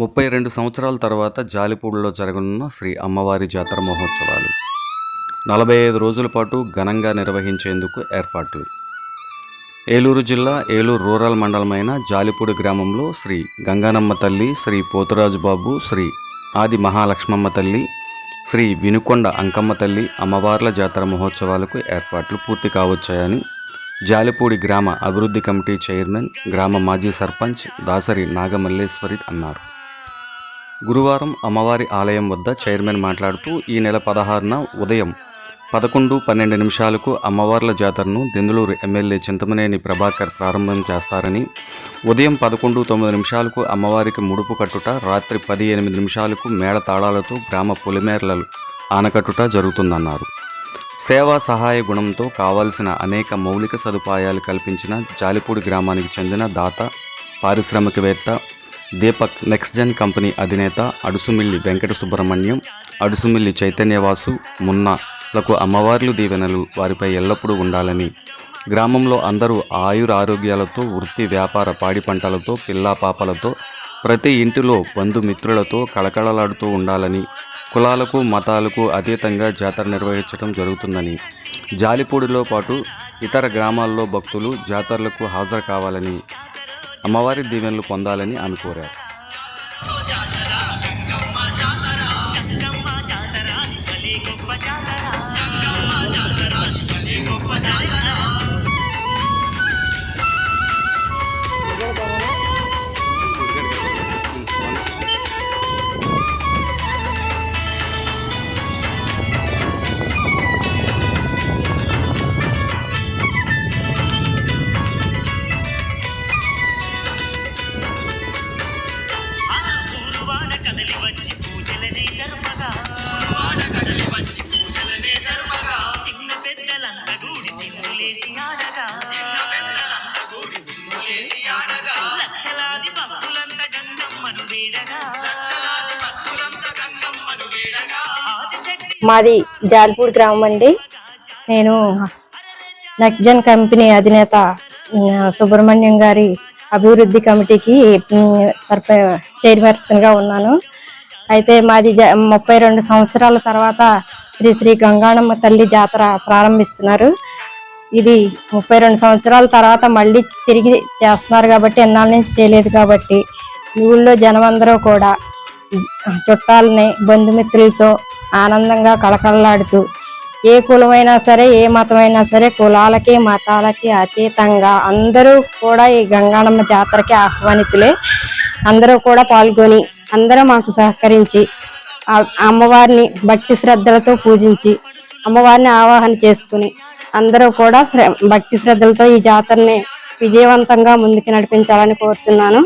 ముప్పై రెండు సంవత్సరాల తర్వాత జాలిపూడిలో జరగనున్న శ్రీ అమ్మవారి జాతర మహోత్సవాలు. నలభై ఐదు రోజుల పాటు ఘనంగా నిర్వహించేందుకు ఏర్పాట్లు. ఏలూరు జిల్లా ఏలూరు రూరల్ మండలమైన జాలిపూడి గ్రామంలో శ్రీ గంగానమ్మ తల్లి శ్రీ పోతురాజు బాబు శ్రీ ఆది మహాలక్ష్మమ్మ తల్లి శ్రీ వినుకొండ అంకమ్మ తల్లి అమ్మవార్ల జాతర మహోత్సవాలకు ఏర్పాట్లు పూర్తి కావచ్చాయని జాలిపూడి గ్రామ అభివృద్ధి కమిటీ చైర్మన్ గ్రామ మాజీ సర్పంచ్ దాసరి నాగమల్లేశ్వరి అన్నారు. గురువారం అమ్మవారి ఆలయం వద్ద చైర్మన్ మాట్లాడుతూ ఈ నెల పదహారున ఉదయం పదకొండు పన్నెండు నిమిషాలకు అమ్మవార్ల జాతరను దెందులూరు ఎమ్మెల్యే చింతమనేని ప్రభాకర్ ప్రారంభం చేస్తారని ఉదయం పదకొండు తొమ్మిది నిమిషాలకు అమ్మవారికి ముడుపు కట్టుట రాత్రి పది ఎనిమిది నిమిషాలకు మేళ తాళాలతో గ్రామ పొలిమేరలు ఆనకట్టుట జరుగుతుందన్నారు. సేవా సహాయ గుణంతో కావాల్సిన అనేక మౌలిక సదుపాయాలు కల్పించిన జాలిపూడి గ్రామానికి చెందిన దాత పారిశ్రామికవేత్త దీపక్ నెక్స్ట్ జెన్ కంపెనీ అధినేత అడుసుమిల్లి వెంకట సుబ్రహ్మణ్యం అడుసుమిల్లి చైతన్యవాసు మున్నాలకు అమ్మవార్లు దీవెనలు వారిపై ఎల్లప్పుడూ ఉండాలని. గ్రామంలో అందరూ ఆయుర ఆరోగ్యాలతో వృత్తి వ్యాపార పాడి పంటలతో పిల్లా పాపలతో ప్రతి ఇంటిలో బంధుమిత్రులతో కళకళలాడుతూ ఉండాలని కులాలకు మతాలకు అతీతంగా జాతర నిర్వహించడం జరుగుతుందని. జాలిపూడిలో పాటు ఇతర గ్రామాల్లో భక్తులు జాతరలకు హాజరు కావాలని అమ్మవారి దీవెనలు పొందాలని ఆమె కోరారు. ఆ మాది జాల్పూర్ గ్రామం అండి. నేను నక్జన్ కంపెనీ అధినేత సుబ్రహ్మణ్యం గారి అభివృద్ధి కమిటీకి సర్ప చైర్పర్సన్గా ఉన్నాను. అయితే మాది జ- ముప్పై రెండు సంవత్సరాల తర్వాత శ్రీ శ్రీ గంగాణమ్మ తల్లి జాతర ప్రారంభిస్తున్నారు. ఇది ముప్పై రెండు సంవత్సరాల తర్వాత మళ్ళీ తిరిగి చేస్తున్నారు కాబట్టి ఎన్నాళ్ళ నుంచి చేయలేదు కాబట్టి ఊళ్ళో జనమందరూ కూడా చుట్టాలని బంధుమిత్రులతో ఆనందంగా కళకళలాడుతూ ఏ కులమైనా సరే ఏ మతమైనా సరే కులాలకి మతాలకి అతీతంగా అందరూ కూడా ఈ గంగానమ్మ జాతరకి ఆహ్వానితులే. అందరూ కూడా పాల్గొని అందరూ మాకు సహకరించి అమ్మవారిని భక్తి శ్రద్ధలతో పూజించి అమ్మవారిని ఆవాహన చేసుకుని అందరూ కూడా శ్ర- భక్తి శ్రద్ధలతో ఈ జాతరని విజయవంతంగా ముందుకు నడిపించాలని కోరుచున్నాను.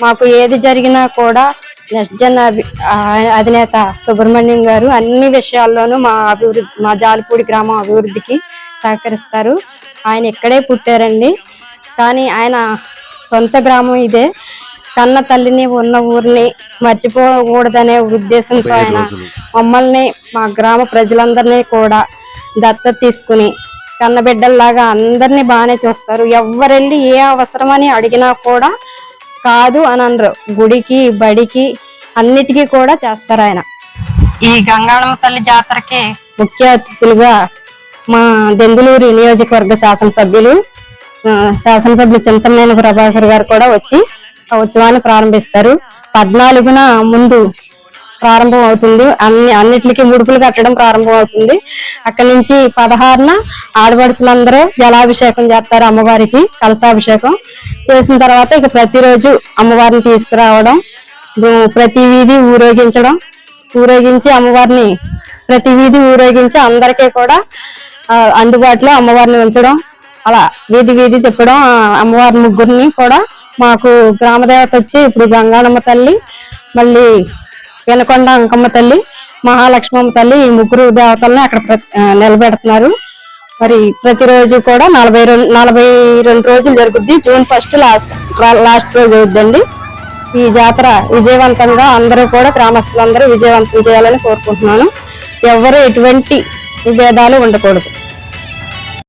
మాకు ఏది జరిగినా కూడా నెస్జన్ ఆ, అధినేత సుబ్రహ్మణ్యం గారు అన్ని విషయాల్లోనూ మా అభివృద్ధి మా జాలిపూడి గ్రామం అభివృద్ధికి సహకరిస్తారు. ఆయన ఇక్కడే పుట్టారండి. కానీ ఆయన సొంత గ్రామం ఇదే. కన్న తల్లిని ఉన్న ఊరిని మర్చిపోకూడదనే ఉద్దేశంతో ఆయన మమ్మల్ని మా గ్రామ ప్రజలందరినీ కూడా దత్తత తీసుకుని కన్నబిడ్డల్లాగా అందరినీ బాగానే చూస్తారు. ఎవరెళ్ళి ఏ అవసరమని అడిగినా కూడా కాదు అని అనరు. గుడికి బడికి అన్నిటికీ కూడా చేస్తారు ఆయన. ఈ గంగాళమ్మ తల్లి జాతరకి ముఖ్య అతిథులుగా మా దెందులూరు నియోజకవర్గ శాసనసభ్యులు శాసనసభ్యులు చింతమనేని ప్రభాకర్ గారు కూడా వచ్చి ఉత్సవాన్ని ప్రారంభిస్తారు. పద్నాలుగున ముందు ప్రారంభం అవుతుంది అన్ని అన్నిటికీ ముడుపులు కట్టడం ప్రారంభం అవుతుంది అక్కడి నుంచి పదహారున ఆడపడుచులందరూ జలాభిషేకం చేస్తారు అమ్మవారికి కలసాభిషేకం చేసిన తర్వాత ఇక ప్రతిరోజు అమ్మవారిని తీసుకురావడం ప్రతి వీధి ఊరేగించడం. ఊరేగించి అమ్మవారిని ప్రతి వీధి ఊరేగించి అందరికీ కూడా అందుబాటులో అమ్మవారిని ఉంచడం. అలా వీధి వీధి తిప్పడం అమ్మవారి ముగ్గురిని కూడా మాకు గ్రామదేవత వచ్చి ఇప్పుడు గంగానమ్మ తల్లి మళ్ళీ వెనకొండ అంకమ్మ తల్లి మహాలక్ష్మమ్మ తల్లి ఈ ముగ్గురు దేవతల్ని అక్కడ ప్ర- నిలబెడుతున్నారు. మరి ప్రతిరోజు కూడా నలభై రెండు నలభై రెండు రోజులు జరుగుద్ది. జూన్ ఫస్ట్ లాస్ట్ లాస్ట్ రోజు అవుద్దండి ఈ జాతర విజయవంతంగా అందరూ కూడా గ్రామస్తులందరూ విజయవంతం చేయాలని కోరుకుంటున్నాను. ఎవరు ఎటువంటి విభేదాలు ఉండకూడదు.